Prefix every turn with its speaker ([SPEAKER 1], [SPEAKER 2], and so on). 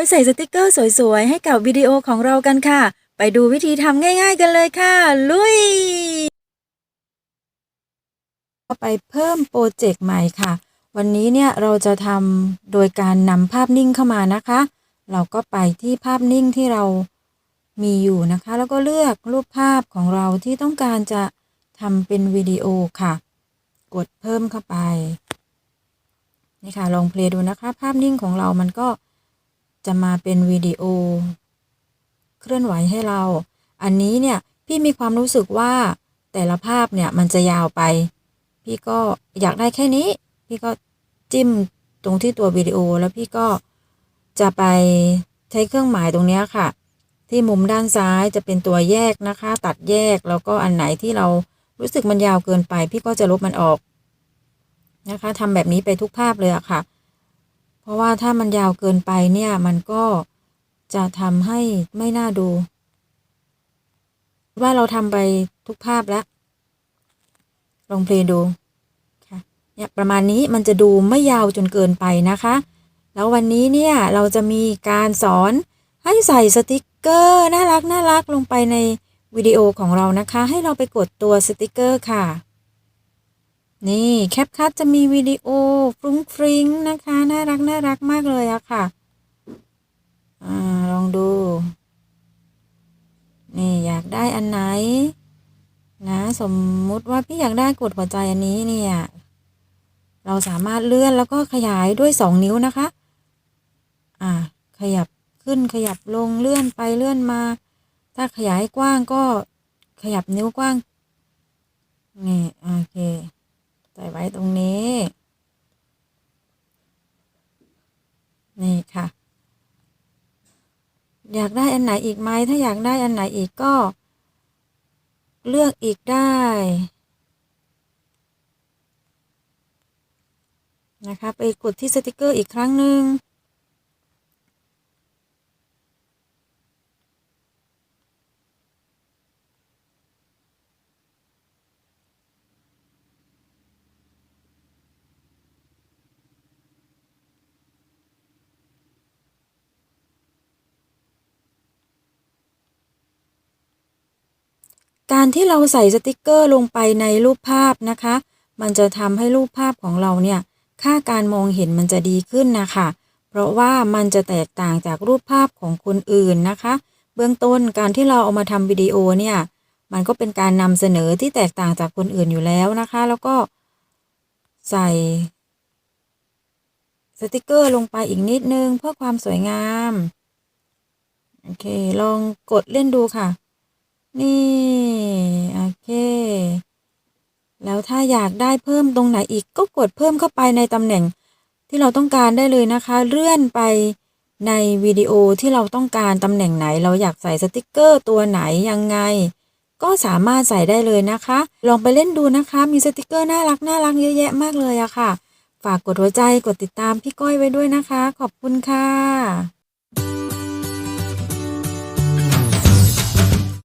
[SPEAKER 1] ไปใส่สติกเกอร์สวยๆ ให้กับวิดีโอของเรากันค่ะ ไปดูวิธีทำง่าย ๆ กันเลยค่ะ ลุย ไปเพิ่มโปรเจกต์ใหม่ค่ะ วันนี้เนี่ยเราจะทำโดยการนำภาพนิ่งเข้ามานะคะ เราก็ไปที่ภาพนิ่งที่เรามีอยู่นะคะ แล้วก็เลือกรูปภาพของเราที่ต้องการจะทำเป็นวิดีโอค่ะ กดเพิ่มเข้าไป นี่ค่ะ ลองเพลย์ดูนะคะ ภาพนิ่งของเรามันก็ จะมาเป็นวิดีโอ เคลื่อนไหวให้เรา อันนี้เนี่ยพี่มีความรู้สึกว่าแต่ละภาพเนี่ยมันจะยาวไป พี่ก็อยากได้แค่นี้ พี่ก็จิ้มตรงที่ตัววิดีโอแล้วพี่ก็จะไปใช้เครื่องหมายตรงนี้ค่ะ ที่มุมด้านซ้ายจะเป็นตัวแยกนะคะ ตัดแยกแล้วก็อันไหนที่เรารู้สึกมันยาวเกินไป พี่ก็จะลบมันออกนะคะทำแบบนี้ไปทุกภาพเลยอะค่ะ ราะว่าถ้ามันยาวเกินไปเนี่ยมันก็จะทำให้ไม่น่าดู ว่าเราทำไปทุกภาพแล้ว ลองเพลย์ดูค่ะเนี่ยประมาณนี้มันจะดูไม่ยาวจนเกินไปนะคะ แล้ววันนี้เนี่ยเราจะมีการสอนให้ใส่สติกเกอร์น่ารักน่ารักลงไปในวิดีโอของเรานะคะ ให้เราไปกดตัวสติกเกอร์ค่ะ นี่แคปคัทจะมีวิดีโอฟรุ้งฟริ้งนะคะ น่ารักน่ารักมากเลยอะค่ะอ่าลองดู นี่อยากได้อันไหน นะ สมมุติว่าพี่อยากได้กดหัวใจอันนี้เนี่ย เราสามารถเลื่อนแล้วก็ขยายด้วยสองนิ้วนะคะ อ่า ขยับขึ้นขยับลงเลื่อนไปเลื่อนมา ถ้าขยายกว้างก็ขยับนิ้วกว้าง นี่โอเค ตรงนี้ นี่ค่ะ อยากได้อันไหนอีกไหมถ้าอยากได้อันไหนอีกก็ เลือกอีกได้ นะคะ ไปกดที่สติกเกอร์อีกครั้งหนึ่ง การที่เราใส่สติกเกอร์ลงไปในรูปภาพนะคะ มันจะทำให้รูปภาพของเราเนี่ยค่าการมองเห็นมันจะดีขึ้นนะคะ เพราะว่ามันจะแตกต่างจากรูปภาพของคนอื่นนะคะ เบื้องต้นการที่เราเอามาทำวิดีโอเนี่ย มันก็เป็นการนำเสนอที่แตกต่างจากคนอื่นอยู่แล้วนะคะ แล้วก็ใส่สติกเกอร์ลงไปอีกนิดนึงเพื่อความสวยงาม โอเค ลองกดเล่นดูค่ะ นี่ โอเค แล้วถ้าอยากได้เพิ่มตรงไหนอีกก็กดเพิ่มเข้าไปในตำแหน่งที่เราต้องการได้เลยนะคะ เลื่อนไปในวิดีโอที่เราต้องการตำแหน่งไหน เราอยากใส่สติกเกอร์ตัวไหนยังไง ก็สามารถใส่ได้เลยนะคะ ลองไปเล่นดูนะคะ มีสติกเกอร์น่ารักน่ารักเยอะแยะมากเลยอะค่ะ ฝากกดหัวใจกดติดตามพี่ก้อยไว้ด้วยนะคะ ขอบคุณค่ะ